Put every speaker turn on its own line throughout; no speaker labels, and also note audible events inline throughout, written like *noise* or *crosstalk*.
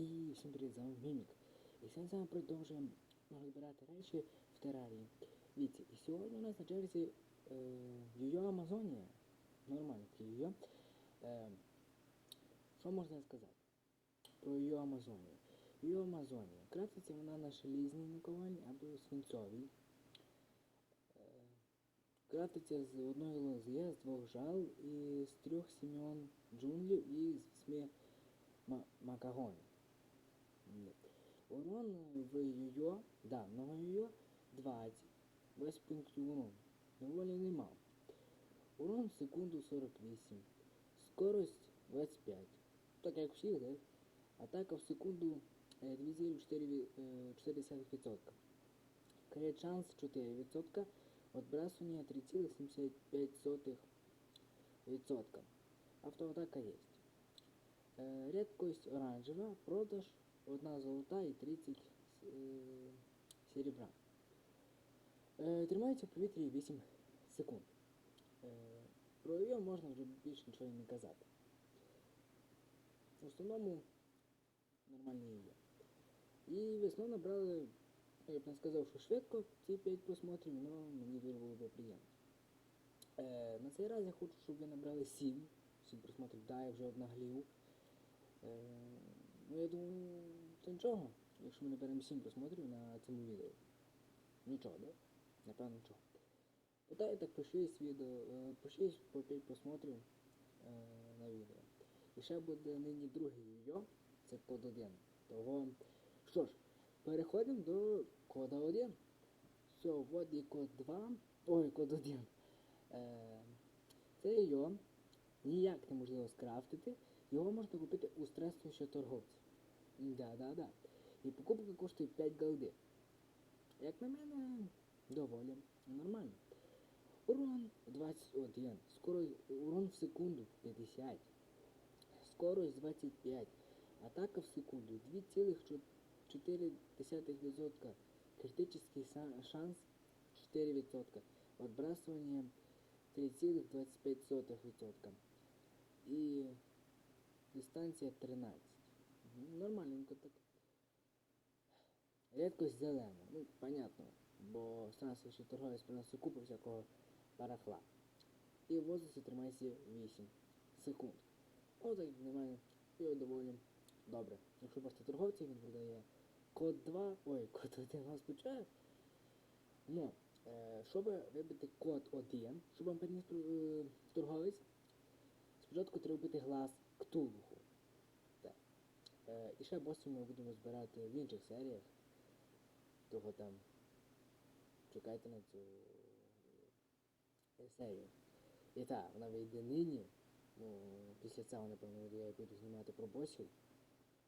І всім привіт, з вами Мімік. І сьогодні з вами продовжуємо розбирати речі в терарії. Віці, і сьогодні у нас на черзі е, Йо Амазонія. Нормально такий Йо. Е, що можна сказати про Йо Амазонію? Йо Амазонія. Крафтиться вона на желізній наковальні або свинцовій. Е, Крафтиться з одної лози, з двох жал і з трьох сім'ян джунглів і з восьми ма- макагонів. Ні. Урон в Йо, да, на Йо 20. Весь пункт урон. Доволі немало. Урон в секунду 48. Скорость 25. Так як всіх, да? Атака в секунду е, 2,4%. Крит шанс 4%. Отбрасывание 3,75%. Автоатака есть. Е, Рідкость оранжева, продаж 1 золота і 30 е, серебра. Е, Тримається в повітрі 8 секунд. Е, Про її можна вже більше нічого не казати. В основному нормальні її. І весною набрали, я б не сказав, що швидко ці 5 просмотрів, але мені дуже було б приємно. На цей раз я хочу, щоб ви набрали 7. 7 просмотрів, да, я вже обнаглів. Е, ну, я думаю, це нічого, якщо ми наберемо 7 просмотрів на цьому відео. Нічого, да? Напевно, нічого. Питаю так по 6 відео, по 6 по 5 просмотрів е, на відео. І ще буде нині другий відео, це код 1. Того. Що ж, переходимо до кода 1. Все, от і код 2. Ой, код 1. Е, це його ніяк неможливо скрафтити. Його можна купити у стресуючого торговця. Да, да, да. І покупка коштує 5 голди. Як на мене, доволі нормально. Урон 21. Скорость, урон в секунду 50. Скорость 25. Атака в секунду 2,4%. Критический шанс 4%. Отбрасывание 3,25%. І дистанція 13. Ну, Нормальненько так. Рідкость зелена. Ну, понятно. Бо ще торговець приносить купу всякого барахла. І в воздусі тримається 8 секунд. О, так для мене його доволі добре. Якщо бачите торговця, він продає код 2, ой, *laughs* код 1 вас почає. Ну, е, щоб вибити код 1, щоб вам приніс е, торговець, спочатку треба вбити глаз Ктулху. Так. Е, і ще босів ми будемо збирати в інших серіях. Того там чекайте на цю е, серію. І так, вона вийде нині. Ну, після цього, напевно, я буду знімати про босів.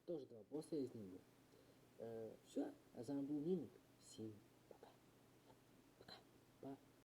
Тож два боси я зніму. Е, все, а з вами був Мімік. Всім